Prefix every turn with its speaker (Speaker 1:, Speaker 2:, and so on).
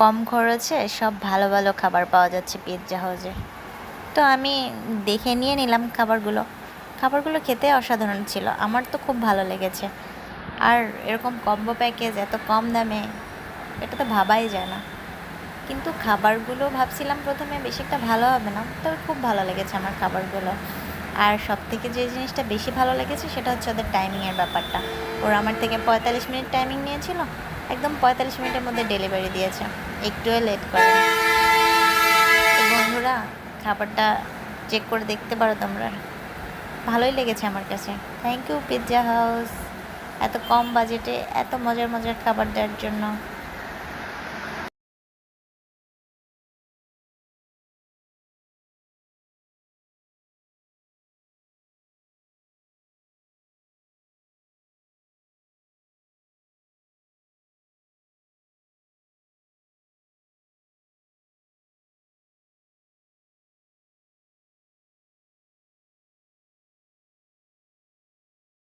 Speaker 1: কম খরচে সব ভালো ভালো খাবার পাওয়া যাচ্ছে পিৎজা হাউসে তো আমি দেখে নিয়ে নিলাম খাবারগুলো। খাবারগুলো খেতে অসাধারণ ছিল, আমার তো খুব ভালো লেগেছে। আর এরকম কম্বো প্যাকেজ এত কম দামে, এটা তো ভাবাই যায় না। কিন্তু খাবারগুলো ভাবছিলাম প্রথমে বেশি একটা ভালো হবে না, তবে খুব ভালো লেগেছে আমার খাবারগুলো। আর সব থেকে যে জিনিসটা বেশি ভালো লেগেছে সেটা হচ্ছে ওদের টাইমিংয়ের ব্যাপারটা। ওরা আমার থেকে পঁয়তাল্লিশ মিনিট টাইমিং নিয়েছিল একদম পঁয়তাল্লিশ মিনিটের মধ্যে ডেলিভারি দিয়েছে। একটুও লেট করে বন্ধুরা, খাবারটা চেক করে দেখতে পারো তোমরা। ভালোই লেগেছে আমার কাছে। থ্যাংক ইউ পিৎজা হাউস এত কম বাজেটে এত মজার মজার খাবার দেওয়ার জন্য।